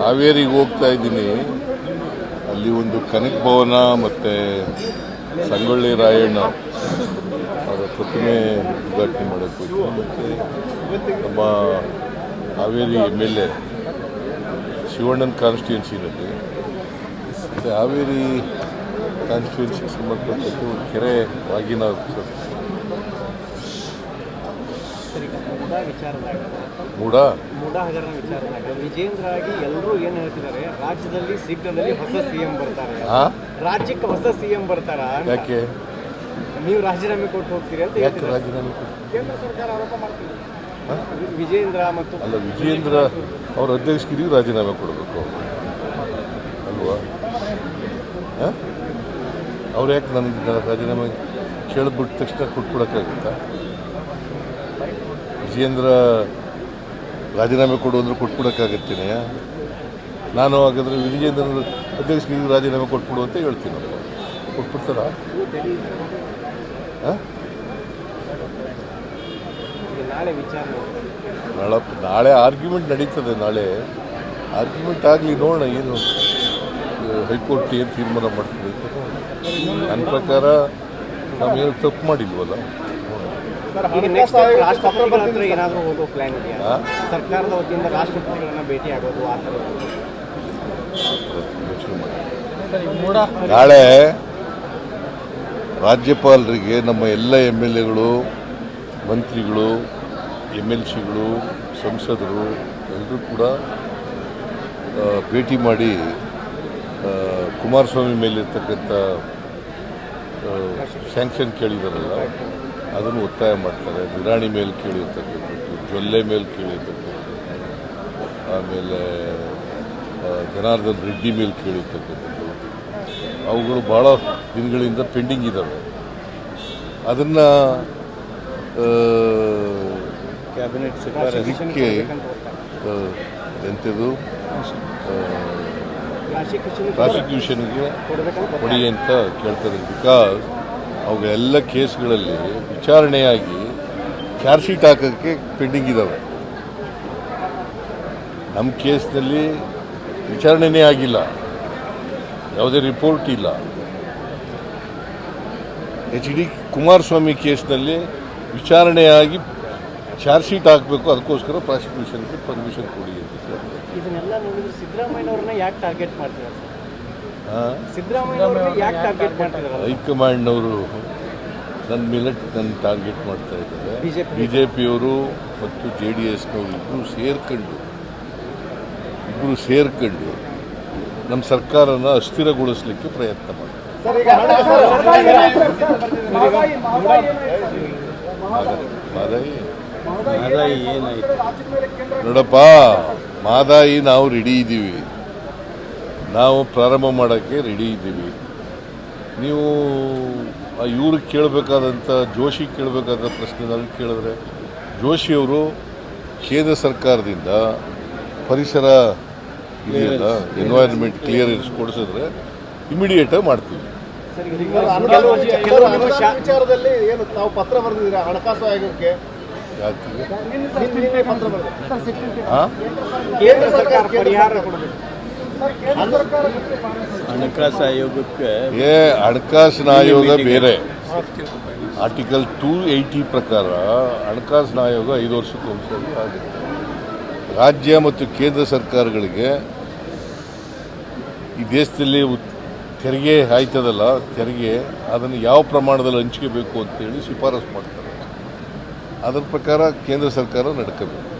ಹಾವೇರಿಗೆ ಹೋಗ್ತಾ ಇದ್ದೀನಿ. ಅಲ್ಲಿ ಒಂದು ಕನಕ ಭವನ ಮತ್ತು ಸಂಗೊಳ್ಳಿ ರಾಯಣ್ಣ ಅವರ ಪ್ರತಿಮೆ ಉದ್ಘಾಟನೆ ಮಾಡೋಕ್ಕೆ ಮತ್ತು ನಮ್ಮ ಹಾವೇರಿ ಎಂ ಎಲ್ ಎ ಶಿವಣ್ಣನ ಕಾನ್ಸ್ಟಿಟ್ಯೂನ್ಸಿನಲ್ಲಿ ಮತ್ತು ಹಾವೇರಿ ಕಾನ್ಸ್ಟಿಟ್ಯೂನ್ಸಿಗೆ ಸಂಬಂಧಪಟ್ಟಂತೆ ಒಂದು ಕೆರೆ ವಾಗಿನ ಮೂಡ ವಿಚಾರದಾಗ. ಮೂಡ ಮೂಡ ಹಗರಣ ವಿಚಾರದಾಗ. ವಿಜೇಂದ್ರ ಆಗಿ ಎಲ್ಲರೂ ಏನು ಹೇಳ್ತಿದ್ದಾರೆ? ರಾಜ್ಯದಲ್ಲಿ ಶೀಘ್ರದಲ್ಲಿ ಹೊಸ ಸಿಎಂ ಬರ್ತಾರೆ? ರಾಜ್ಯಕ್ಕೆ ಹೊಸ ಸಿಎಂ ಬರ್ತಾರ. ಯಾಕೆ? ನೀವು ರಾಜೀನಾಮೆ ಕೊಟ್ಟು ಹೋಗ್ತೀರಿ ಅಂತ ಯಾಕೆ ರಾಜೀನಾಮೆ ಕೇಂದ್ರ ಸರ್ಕಾರ ಆರೋಪ ಮಾಡ್ತೀವಿ ವಿಜೇಂದ್ರ ಮತ್ತು ಅಲ್ಲ ವಿಜೇಂದ್ರ ಅವ್ರ ಅಧ್ಯಕ್ಷಗಿರಿಗೂ ರಾಜೀನಾಮೆ ಕೊಡಬೇಕು. ಅಲ್ವಾ? ಅವ್ರು ಯಾಕೆ ನನಗೆ ರಾಜೀನಾಮೆ ಕೇಳಿಬಿಟ್ಟ ತಕ್ಷಣ ಕೊಟ್ಬಿಡೋಕ್ಕಾಗುತ್ತಾ? ವಿಜೇಂದ್ರ ರಾಜೀನಾಮೆ ಕೊಡು ಅಂದರೆ ಕೊಟ್ಬಿಡೋಕ್ಕಾಗತ್ತೀನಿ ನಾನು ಹಾಗಾದರೆ ವಿಜೇಂದ್ರ ಅಧ್ಯಕ್ಷರಿಗೆ ರಾಜೀನಾಮೆ ಕೊಟ್ಬಿಡು ಅಂತ ಹೇಳ್ತೀನಿ. ಕೊಟ್ಬಿಡ್ತಾರ? ನಾಳೆ ನಾಳೆ ಆರ್ಗ್ಯುಮೆಂಟ್ ನಡೀತದೆ, ನಾಳೆ. ಆರ್ಗ್ಯುಮೆಂಟ್ ಆಗಲಿ ನೋಡೋಣ ಏನು ಹೈಕೋರ್ಟ್ ಏನು ತೀರ್ಮಾನ ಮಾಡ್ತದೆ. ನನ್ನ ಪ್ರಕಾರ ನಾವೇನು ತಪ್ಪು ಮಾಡಿಲ್ವಲ್ಲ? ಸರ್ಕಾರದ ವತಿಯಿಂದ ರಾಷ್ಟ್ರಪತಿಗಳನ್ನ ಭೇಟಿ ಆಗೋದು ಆ ಥರ ಯೋಚನೆ ನಾಳೆ ರಾಜ್ಯಪಾಲರಿಗೆ ನಮ್ಮ ಎಲ್ಲ ಎಂ ಎಲ್ ಎಗಳು ಮಂತ್ರಿಗಳು ಎಂ ಎಲ್ ಸಿಗಳು ಸಂಸದರು ಎಲ್ಲರೂ ಕೂಡ ಭೇಟಿ ಮಾಡಿ ಕುಮಾರಸ್ವಾಮಿ ಮೇಲಿರ್ತಕ್ಕಂಥ ಸ್ಯಾಂಕ್ಷನ್ ಕೇಳಿದಾರಲ್ಲ. ಅದನ್ನು ಒತ್ತಾಯ ಮಾಡ್ತಾರೆ. ನಿರಾಣಿ ಮೇಲೆ ಕೇಳಿರ್ತಕ್ಕಂಥದ್ದು ಜೊಲ್ಲೆ ಮೇಲೆ ಕೇಳಿರ್ತಕ್ಕಂಥದ್ದು ಆಮೇಲೆ ಜನಾರ್ದನ್ ರೆಡ್ಡಿ ಮೇಲೆ ಕೇಳಿರ್ತಕ್ಕಂಥದ್ದು. ಅವುಗಳು ಭಾಳ ದಿನಗಳಿಂದ ಪೆಂಡಿಂಗ್ ಇದ್ದಾವೆ. ಅದನ್ನು ಕ್ಯಾಬಿನೆಟ್ ಇದಕ್ಕೆ ಆ, ಎಂಥದ್ದು ಪ್ರಾಸಿಕ್ಯೂಷನ್ ಪ್ರಾಸಿಕ್ಯೂಷನ್ಗೆ ಕೊಡಿ ಅಂತ ಕೇಳ್ತಾರೆ. ಬಿಕಾಸ್ ಅವುಗಳೆಲ್ಲ ಕೇಸ್ಗಳಲ್ಲಿ ವಿಚಾರಣೆಯಾಗಿ ಚಾರ್ಜ್ ಶೀಟ್ ಹಾಕೋಕ್ಕೆ ಪೆಂಡಿಂಗ್ ಇದ್ದಾವೆ ನಮ್ಮ ಕೇಸ್ನಲ್ಲಿ ವಿಚಾರಣೆನೇ ಆಗಿಲ್ಲ. ಯಾವುದೇ ರಿಪೋರ್ಟ್ ಇಲ್ಲ. ಎಚ್ ಡಿ ಕುಮಾರಸ್ವಾಮಿ ಕೇಸ್ನಲ್ಲಿ ವಿಚಾರಣೆಯಾಗಿ ಚಾರ್ಜ್ ಶೀಟ್ ಹಾಕಬೇಕು, ಅದಕ್ಕೋಸ್ಕರ ಪ್ರಾಸಿಕ್ಯೂಷನ್ಗೆ ಪರ್ಮಿಷನ್ ಕೊಡಿ ಅಂತ ಇದನ್ನೆಲ್ಲ ಟಾರ್ಗೆಟ್ ಮಾಡ್ತಿದ್ದಾರೆ ಹೈಕಮಾಂಡ್ನವರು ನನ್ನ ಮೇಲೆ ನನ್ನ ಟಾರ್ಗೆಟ್ ಮಾಡ್ತಾ ಇದ್ದಾರೆ. ಬಿ ಜೆ ಪಿಯವರು ಮತ್ತು ಜೆ ಡಿ ಎಸ್ನವರು ಇಬ್ಬರು ಸೇರ್ಕೊಂಡು ಇಬ್ಬರು ಸೇರ್ಕೊಂಡು ನಮ್ಮ ಸರ್ಕಾರನ ಅಸ್ಥಿರಗೊಳಿಸಲಿಕ್ಕೆ ಪ್ರಯತ್ನ ಮಾಡ್ತಾರೆ ಮಾದಾಯಿ ಮಾದಾಯಿ ಏನಾಯ್ತು ನೋಡಪ್ಪ ಮಾದಾಯಿ ನಾವು ರೆಡಿ ಇದ್ದೀವಿ ನಾವು ಪ್ರಾರಂಭ ಮಾಡೋಕ್ಕೆ ರೆಡಿ ಇದ್ದೀವಿ. ನೀವು ಇವ್ರಿಗೆ ಕೇಳಬೇಕಾದಂಥ ಜೋಶಿ ಕೇಳಬೇಕಾದ ಪ್ರಶ್ನೆ ನಾವು ಕೇಳಿದ್ರೆ ಜೋಶಿಯವರು ಕೇಂದ್ರ ಸರ್ಕಾರದಿಂದ ಪರಿಸರ ಇದೆಯಲ್ಲ ಎನ್ವೈರನ್ಮೆಂಟ್ ಕ್ಲಿಯರೆನ್ಸ್ ಕೊಡಿಸಿದ್ರೆ ಇಮಿಡಿಯೇಟಾಗಿ ಮಾಡ್ತೀವಿ. ವಿಚಾರದಲ್ಲಿ ಏನು ತಾವು ಪತ್ರ ಬರೆದಿದ್ದೀರಾ? ಹಣಕಾಸು ಆಯೋಗಕ್ಕೆ? ಯಾಕೆ? ನಿನ್ನೆ ಪತ್ರ ಬರೆದಿದ್ದೀರಾ? ಹಾಂ ಕೇಂದ್ರ ಸರ್ಕಾರ ಪರಿಹಾರ ಕೊಡಬೇಕು. ಹಣಕಾಸು ಆಯೋಗಕ್ಕೆ ಏ ಹಣಕಾಸಿನ ಆಯೋಗ ಬೇರೆ. ಆರ್ಟಿಕಲ್ ಟೂ ಏಯ್ಟಿ ಪ್ರಕಾರ ಹಣಕಾಸಿನ ಆಯೋಗ ಐದು ವರ್ಷಕ್ಕೆ ಒಂದ್ಸರಿ ಆಗುತ್ತೆ ರಾಜ್ಯ ಮತ್ತು ಕೇಂದ್ರ ಸರ್ಕಾರಗಳಿಗೆ ಈ ದೇಶದಲ್ಲಿ ತೆರಿಗೆ ಆಯ್ತದಲ್ಲ ತೆರಿಗೆ ಅದನ್ನು ಯಾವ ಪ್ರಮಾಣದಲ್ಲಿ ಹಂಚ್ಕೋಬೇಕು ಅಂತೇಳಿ ಶಿಫಾರಸು ಮಾಡ್ತಾರೆ. ಅದರ ಪ್ರಕಾರ ಕೇಂದ್ರ ಸರ್ಕಾರ ನಡ್ಕೋಬೇಕು.